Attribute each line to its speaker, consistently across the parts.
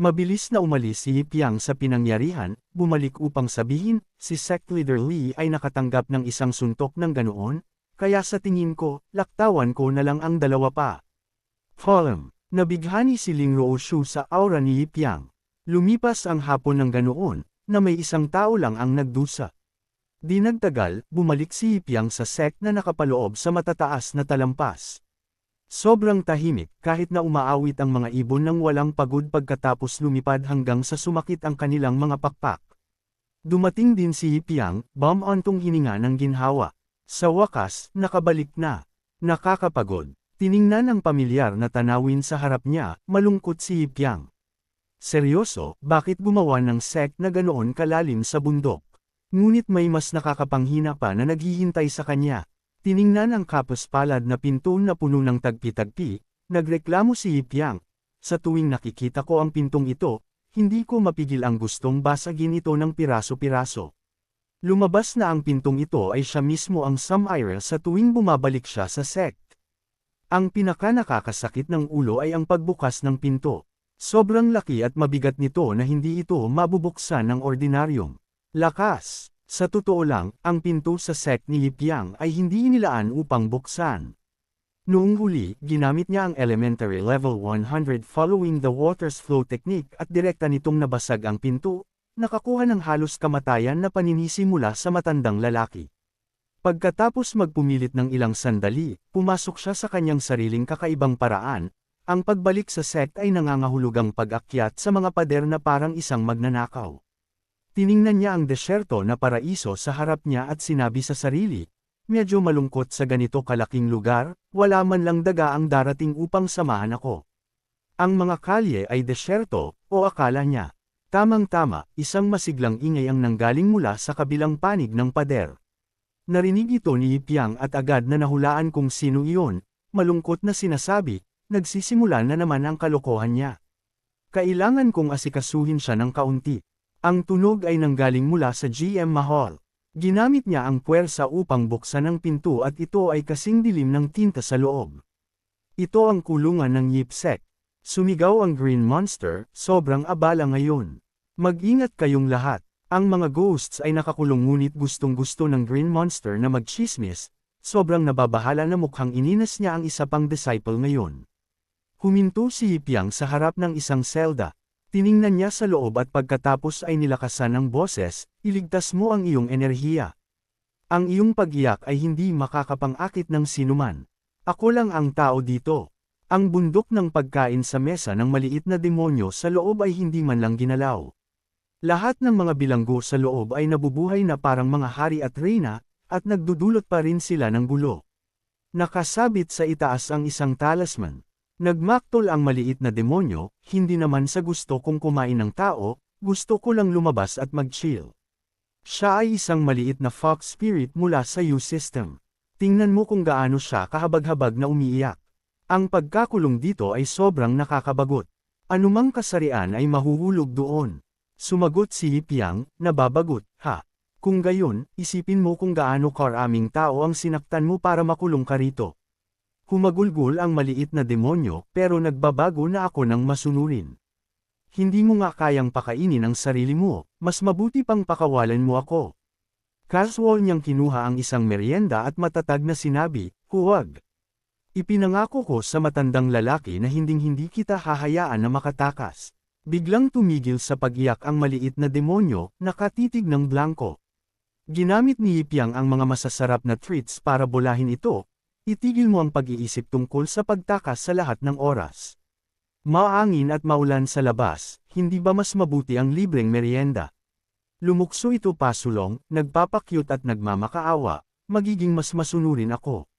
Speaker 1: Mabilis na umalis si Yipiang sa pinangyarihan, bumalik upang sabihin, si sect leader Lee ay nakatanggap ng isang suntok ng ganoon, kaya sa tingin ko, laktawan ko na lang ang dalawa pa. Column. Nabighani si Ling Rooshu sa aura ni Yipiang. Lumipas ang hapon ng ganoon, na may isang tao lang ang nagdusa. Di nagtagal, bumalik si Yipiang sa sect na nakapaloob sa matataas na talampas. Sobrang tahimik kahit na umaawit ang mga ibon ng walang pagod pagkatapos lumipad hanggang sa sumakit ang kanilang mga pakpak. Dumating din si Yipiang, bam-ontong hininga ng ginhawa. Sa wakas, nakabalik na. Nakakapagod. Tiningnan ang pamilyar na tanawin sa harap niya, malungkot si Yipiang. Seryoso, bakit gumawa ng sect na ganoon kalalim sa bundok? Ngunit may mas nakakapanghina pa na naghihintay sa kanya. Tiningnan ang kapaspalad na pinto na puno ng tagpi-tagpi, nagreklamo si Yipiang. Sa tuwing nakikita ko ang pintong ito, hindi ko mapigil ang gustong basagin ito ng piraso-piraso. Lumabas na ang pintong ito ay siya mismo ang Samaira sa tuwing bumabalik siya sa sect. Ang pinaka-nakakasakit ng ulo ay ang pagbukas ng pinto. Sobrang laki at mabigat nito na hindi ito mabubuksan ng ordinaryong. Lakas! Sa totoo lang, ang pinto sa sect ni Yipiang ay hindi inilaan upang buksan. Noong huli, ginamit niya ang elementary level 100 following the water's flow technique at direkta nitong nabasag ang pinto, nakakuha ng halos kamatayan na paninisi mula sa matandang lalaki. Pagkatapos magpumilit ng ilang sandali, pumasok siya sa kanyang sariling kakaibang paraan, ang pagbalik sa sect ay nangangahulugang pag-akyat sa mga pader na parang isang magnanakaw. Tiningnan niya ang desyerto na paraiso sa harap niya at sinabi sa sarili, medyo malungkot sa ganito kalaking lugar, wala man lang daga ang darating upang samahan ako. Ang mga kalye ay desyerto, o akala niya. Tamang-tama, isang masiglang ingay ang nanggaling mula sa kabilang panig ng pader. Narinig ito ni Yipiang at agad na nahulaan kung sino iyon, malungkot na sinasabi, nagsisimula na naman ang kalokohan niya. Kailangan kong asikasuhin siya ng kaunti. Ang tunog ay nanggaling mula sa GM Mahal. Ginamit niya ang puwersa upang buksan ang pinto at ito ay kasing dilim ng tinta sa loob. Ito ang kulungan ng Yipsek. Sumigaw ang Green Monster, sobrang abala ngayon. Mag-ingat kayong lahat. Ang mga ghosts ay nakakulong ngunit gustong-gusto ng Green Monster na magchismis, sobrang nababahala na mukhang ininas niya ang isa pang disciple ngayon. Huminto si Yipiang sa harap ng isang selda. Tiningnan niya sa loob at pagkatapos ay nilakasan ng boses, iligtas mo ang iyong enerhiya. Ang iyong pagiyak ay hindi makakapangakit ng sinuman. Ako lang ang tao dito. Ang bundok ng pagkain sa mesa ng maliit na demonyo sa loob ay hindi man lang ginalaw. Lahat ng mga bilanggo sa loob ay nabubuhay na parang mga hari at reyna, at nagdudulot pa rin sila ng gulo. Nakasabit sa itaas ang isang talisman. Nagmaktol ang maliit na demonyo, hindi naman sa gusto kong kumain ng tao, gusto ko lang lumabas at mag-chill. Siya ay isang maliit na fox spirit mula sa U-system. Tingnan mo kung gaano siya kahabag-habag na umiiyak. Ang pagkakulong dito ay sobrang nakakabagot. Anumang kasarian ay mahuhulog doon. Sumagot si Yipiang, nababagot, ha. Kung gayon, isipin mo kung gaano karaming tao ang sinaktan mo para makulong ka rito. Humagulgol ang maliit na demonyo, pero nagbabago na ako ng masunurin. Hindi mo nga kayang pakainin ang sarili mo, mas mabuti pang pakawalan mo ako. Casual niyang kinuha ang isang merienda at matatag na sinabi, huwag. Ipinangako ko sa matandang lalaki na hinding-hindi kita hahayaan na makatakas. Biglang tumigil sa pag-iyak ang maliit na demonyo, nakatitig ng blanco. Ginamit ni Yipiang ang mga masasarap na treats para bolahin ito, itigil mo ang pag-iisip tungkol sa pagtakas sa lahat ng oras. Maangin at maulan sa labas, hindi ba mas mabuti ang libreng merienda? Lumukso ito pasulong, nagpapakyut at nagmamakaawa, magiging mas masunurin ako.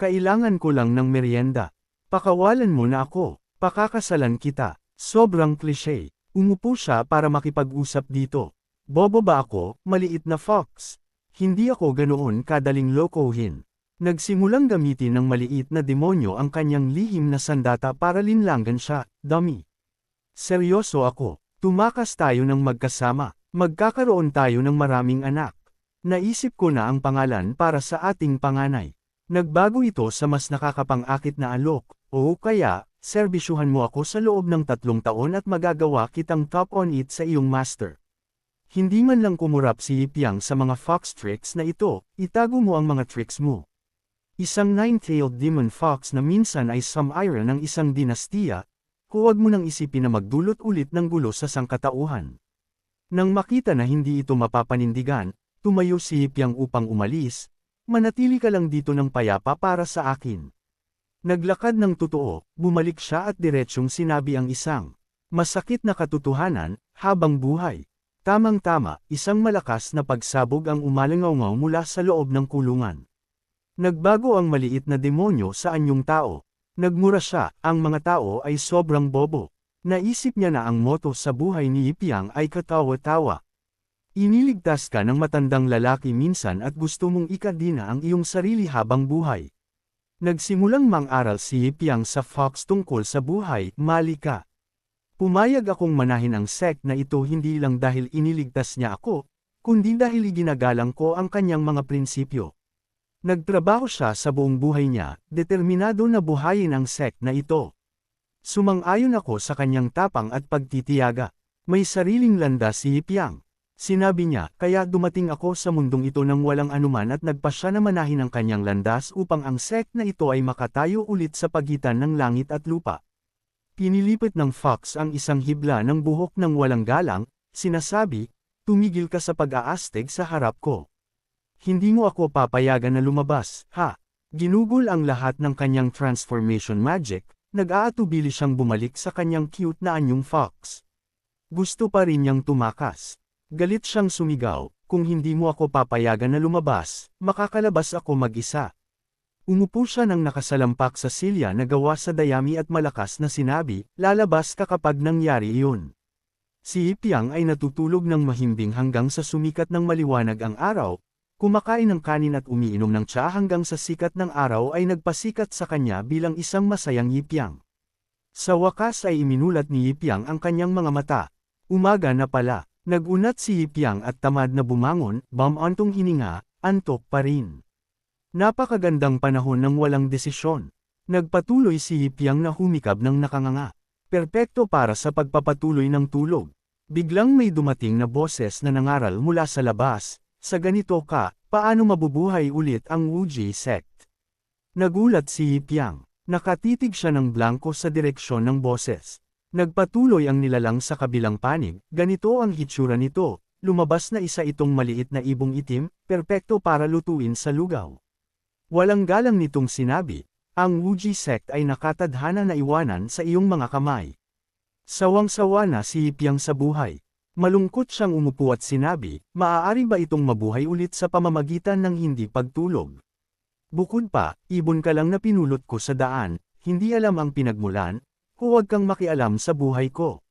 Speaker 1: Kailangan ko lang ng merienda. Pakawalan mo na ako, pakakasalan kita. Sobrang cliche. Umupo siya para makipag-usap dito. Bobo ba ako, maliit na fox? Hindi ako ganoon kadaling lokohin. Nagsimulang gamitin ng maliit na demonyo ang kanyang lihim na sandata para linlangan siya, dummy. Seryoso ako, tumakas tayo ng magkasama, magkakaroon tayo ng maraming anak. Naisip ko na ang pangalan para sa ating panganay. Nagbago ito sa mas nakakapang-akit na alok, o kaya, serbisyuhan mo ako sa loob ng tatlong taon at magagawa kitang top on it sa iyong master. Hindi man lang kumurap si Ipyang sa mga fox tricks na ito, itago mo ang mga tricks mo. Isang nine-tailed demon fox na minsan ay samira ng isang dinastiya, huwag mo nang isipin na magdulot ulit ng gulo sa sangkatauhan. Nang makita na hindi ito mapapanindigan, tumayo si Ipyang upang umalis, manatili ka lang dito ng payapa para sa akin. Naglakad ng totoo, bumalik siya at diretsyong sinabi ang isang masakit na katotohanan, habang buhay. Tamang-tama, isang malakas na pagsabog ang umalangaw mula sa loob ng kulungan. Nagbago ang maliit na demonyo sa anyong tao. Nagmura siya, ang mga tao ay sobrang bobo. Naisip niya na ang moto sa buhay ni Ipyang ay katawa-tawa. Iniligtas ka ng matandang lalaki minsan at gusto mong ikadina ang iyong sarili habang buhay. Nagsimulang mang-aral si Ipyang sa Fox tungkol sa buhay, mali ka. Pumayag akong manahin ang sect na ito hindi lang dahil iniligtas niya ako, kundi dahil iginagalang ko ang kanyang mga prinsipyo. Nagtrabaho siya sa buong buhay niya, determinado na buhayin ang sect na ito. Sumang-ayon ako sa kanyang tapang at pagtitiyaga. May sariling landas si Ipyang. Sinabi niya, kaya dumating ako sa mundong ito nang walang anuman at nagpa siya na manahin ang kanyang landas upang ang sect na ito ay makatayo ulit sa pagitan ng langit at lupa. Pinilipit ng Fox ang isang hibla ng buhok ng walang galang, sinasabi, tumigil ka sa pag-aastig sa harap ko. Hindi mo ako papayagan na lumabas, ha? Ginugol ang lahat ng kanyang transformation magic, nag-aatubili siyang bumalik sa kanyang cute na anyong Fox. Gusto pa rin niyang tumakas. Galit siyang sumigaw, kung hindi mo ako papayagan na lumabas, makakalabas ako mag-isa. Umupo siya ng nakasalampak sa silya na gawa sa dayami at malakas na sinabi, lalabas ka kapag nangyari iyon. Si Ipyang ay natutulog ng mahimbing hanggang sa sumikat ng maliwanag ang araw, kumakain ng kanin at umiinom ng tsa hanggang sa sikat ng araw ay nagpasikat sa kanya bilang isang masayang Ipyang. Sa wakas ay iminulat ni Ipyang ang kanyang mga mata. Umaga na pala, nagunat si Ipyang at tamad na bumangon, bamantong hininga, antok pa rin. Napakagandang panahon ng walang desisyon. Nagpatuloy si Hipyang na humikab ng nakanganga. Perpekto para sa pagpapatuloy ng tulog. Biglang may dumating na boses na nangaral mula sa labas, sa ganito ka, paano mabubuhay ulit ang Wuji sect? Nagulat si Hipyang. Nakatitig siya ng blanko sa direksyon ng boses. Nagpatuloy ang nilalang sa kabilang panig, ganito ang hitsura nito, lumabas na isa itong maliit na ibong itim, perpekto para lutuin sa lugaw. Walang galang nitong sinabi, ang Wuji sect ay nakatadhana na iwanan sa iyong mga kamay. Sawang-sawa na si Ipyang sa buhay. Malungkot siyang umupo at sinabi, maaari ba itong mabuhay ulit sa pamamagitan ng hindi pagtulog? Bukod pa, ibon ka lang na pinulot ko sa daan, hindi alam ang pinagmulan, huwag kang makialam sa buhay ko.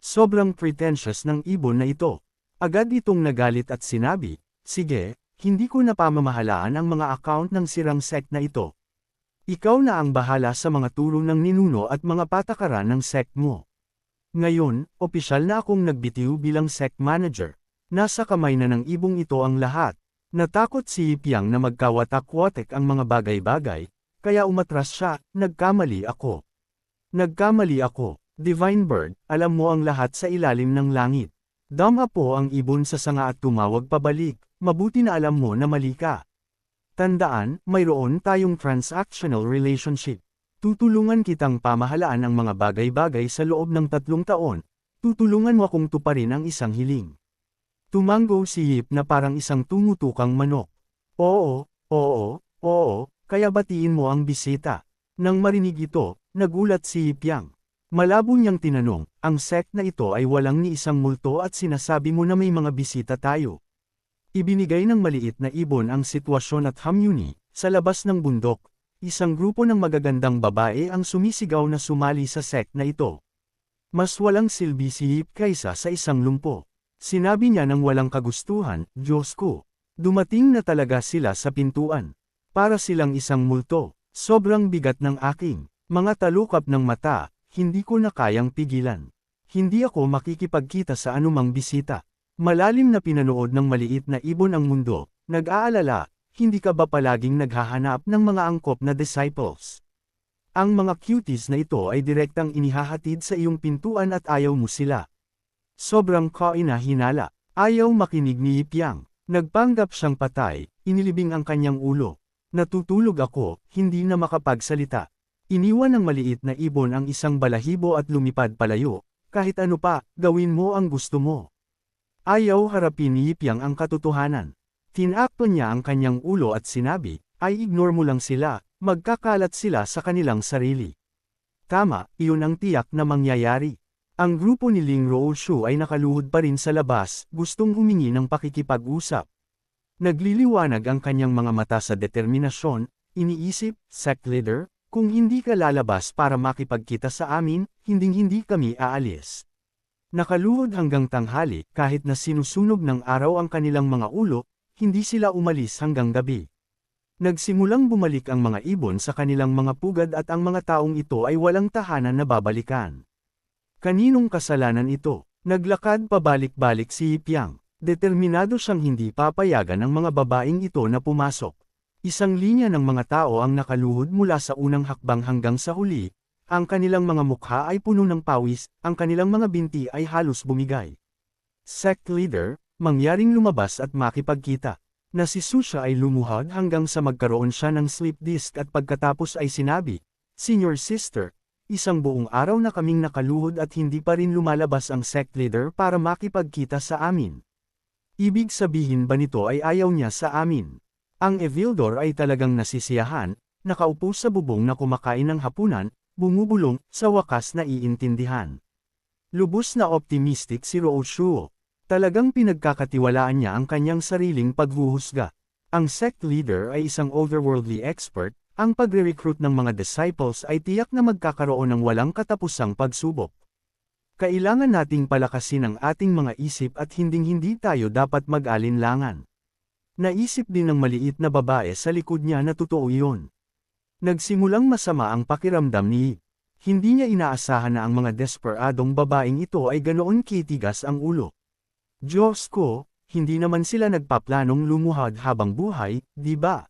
Speaker 1: Sobrang pretentious ng ibon na ito. Agad itong nagalit at sinabi, sige, hindi ko napamamahalaan ang mga account ng sirang sect na ito. Ikaw na ang bahala sa mga turo ng ninuno at mga patakaran ng sect mo. Ngayon, opisyal na akong nagbitiw bilang sect manager. Nasa kamay na ng ibong ito ang lahat. Natakot si Ipyang na magkawatak-watek ang mga bagay-bagay, kaya umatras siya, nagkamali ako. Nagkamali ako, Divine Bird, alam mo ang lahat sa ilalim ng langit. Dama po ang ibon sa sanga at tumawag pabalik. Mabuti na alam mo na mali ka. Tandaan, mayroon tayong transactional relationship. Tutulungan kitang pamahalaan ang mga bagay-bagay sa loob ng tatlong taon. Tutulungan mo akong tuparin ang isang hiling. Tumango si Hip na parang isang tumutukang manok. Oo, oo, oo, kaya batiin mo ang bisita. Nang marinig ito, nagulat si Hip Yang. Malabo niyang tinanong, ang sect na ito ay walang ni isang multo at sinasabi mo na may mga bisita tayo. Ibinigay ng maliit na ibon ang sitwasyon at hamyuni, sa labas ng bundok, isang grupo ng magagandang babae ang sumisigaw na sumali sa sect na ito. Mas walang silbi si Hip kaysa sa isang lumpo. Sinabi niya ng walang kagustuhan, Diyos ko, dumating na talaga sila sa pintuan. Para silang isang multo, sobrang bigat ng aking, mga talukap ng mata, hindi ko na kayang pigilan. Hindi ako makikipagkita sa anumang bisita. Malalim na pinanood ng maliit na ibon ang mundo, nag-aalala, hindi ka ba palaging naghahanap ng mga angkop na disciples? Ang mga cuties na ito ay direktang inihahatid sa iyong pintuan at ayaw mo sila. Sobrang kaina-hinala. Ayaw makinig ni Ipyang. Nagpanggap siyang patay, inilibing ang kanyang ulo. Natutulog ako, hindi na makapagsalita. Iniwan ng maliit na ibon ang isang balahibo at lumipad palayo. Kahit ano pa, gawin mo ang gusto mo. Ayaw harapin ni Ipyang ang katotohanan. Tinakto niya ang kanyang ulo at sinabi, ay ignore mo lang sila, magkakalat sila sa kanilang sarili. Tama, iyon ang tiyak na mangyayari. Ang grupo ni Ling Rooshu ay nakaluhod pa rin sa labas, gustong humingi ng pakikipag-usap. Nagliliwanag ang kanyang mga mata sa determinasyon, iniisip, sect leader, kung hindi ka lalabas para makipagkita sa amin, hinding-hindi kami aalis. Nakaluhod hanggang tanghali, kahit na sinusunog ng araw ang kanilang mga ulo, hindi sila umalis hanggang gabi. Nagsimulang bumalik ang mga ibon sa kanilang mga pugad at ang mga taong ito ay walang tahanan na babalikan. Kaninong kasalanan ito? Naglakad pabalik-balik si Ipyang. Determinado siyang hindi papayagan ang mga babaeng ito na pumasok. Isang linya ng mga tao ang nakaluhod mula sa unang hakbang hanggang sa huli, ang kanilang mga mukha ay puno ng pawis, ang kanilang mga binti ay halos bumigay. Sect leader, mangyaring lumabas at makipagkita. Na si Susha ay lumuhod hanggang sa magkaroon siya ng sleep disc at pagkatapos ay sinabi, Senior sister, Isang buong araw na kaming nakaluhod at hindi pa rin lumalabas ang sect leader para makipagkita sa amin. Ibig sabihin ba nito ay ayaw niya sa amin? Ang Evildor ay talagang nasisiyahan, nakaupo sa bubong na kumakain ng hapunan, bumubulong, sa wakas na iintindihan. Lubos na optimistic si Rooshuo. Talagang pinagkakatiwalaan niya ang kanyang sariling paghuhusga. Ang sect leader ay isang otherworldly expert, ang pagre-recruit ng mga disciples ay tiyak na magkakaroon ng walang katapusang pagsubok. Kailangan nating palakasin ang ating mga isip at hinding-hindi tayo dapat mag-alinlangan. Naisip din ng maliit na babae sa likod niya na totoo iyon. Nagsimulang masama ang pakiramdam ni Hindi niya inaasahan na ang mga desperadong babaeng ito ay ganoon kitigas ang ulo. Diyos ko, hindi naman sila nagpaplanong lumuhad habang buhay, di ba?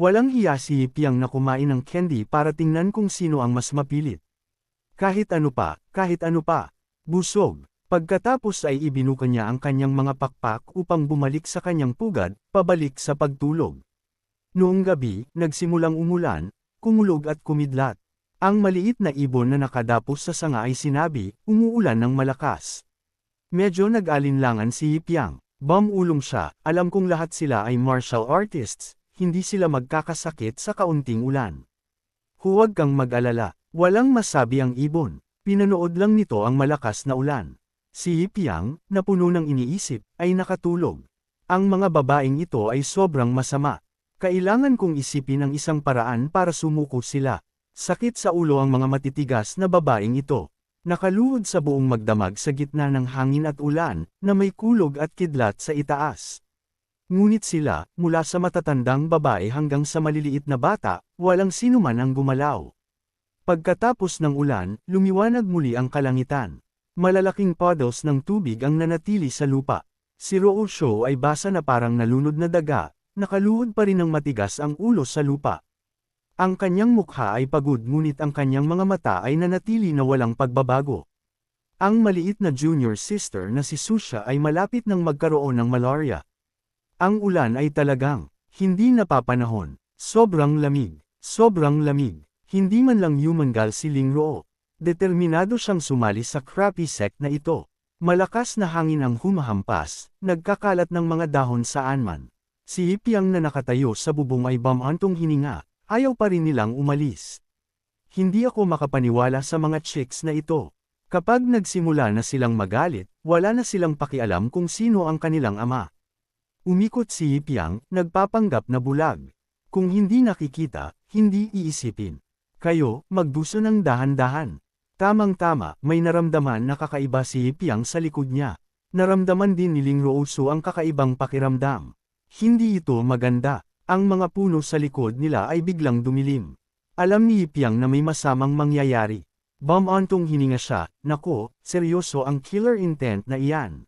Speaker 1: Walang hiya si Piang na kumain ng candy para tingnan kung sino ang mas mapilit. Kahit ano pa, kahit ano pa. Busog. Pagkatapos ay ibinuka niya ang kanyang mga pakpak upang bumalik sa kanyang pugad, pabalik sa pagtulog. Noong gabi, nagsimulang umulan, kumulog at kumidlat. Ang maliit na ibon na nakadapos sa sanga ay sinabi, umuulan ng malakas. Medyo nag-alinlangan si Yipiang. Bam-ulong siya, alam kong lahat sila ay martial artists, hindi sila magkakasakit sa kaunting ulan. Huwag kang mag-alala, walang masabi ang ibon, pinanood lang nito ang malakas na ulan. Si Hipiang, na puno ng iniisip, ay nakatulog. Ang mga babaeng ito ay sobrang masama. Kailangan kong isipin ang isang paraan para sumuko sila. Sakit sa ulo ang mga matitigas na babaeng ito. Nakaluhod sa buong magdamag sa gitna ng hangin at ulan, na may kulog at kidlat sa itaas. Ngunit sila, mula sa matatandang babae hanggang sa maliliit na bata, walang sino man ang gumalaw. Pagkatapos ng ulan, lumiwanag muli ang kalangitan. Malalaking puddles ng tubig ang nanatili sa lupa. Si Roosho ay basa na parang nalunod na daga, nakaluhod pa rin ng matigas ang ulo sa lupa. Ang kanyang mukha ay pagod ngunit ang kanyang mga mata ay nanatili na walang pagbabago. Ang maliit na junior sister na si Susha ay malapit nang magkaroon ng malaria. Ang ulan ay talagang, hindi napapanahon, sobrang lamig, sobrang lamig, hindi man lang humangal si Lingro. Determinado siyang sumali sa crappy sect na ito. Malakas na hangin ang humahampas, nagkakalat ng mga dahon saan man. Si Hipiang na nakatayo sa bubong ay bamantong hininga, ayaw pa rin nilang umalis. Hindi ako makapaniwala sa mga chicks na ito. Kapag nagsimula na silang magalit, wala na silang pakialam kung sino ang kanilang ama. Umikot si Yipiang, nagpapanggap na bulag. Kung hindi nakikita, hindi iisipin. Kayo, magbuso ng dahan-dahan. Tamang-tama, may naramdaman na kakaiba si Yipiang sa likod niya. Naramdaman din ni Ling Roosu ang kakaibang pakiramdam. Hindi ito maganda. Ang mga puno sa likod nila ay biglang dumilim. Alam ni Yipiang na may masamang mangyayari. Bam-antong hininga siya, nako, seryoso ang killer intent na iyan.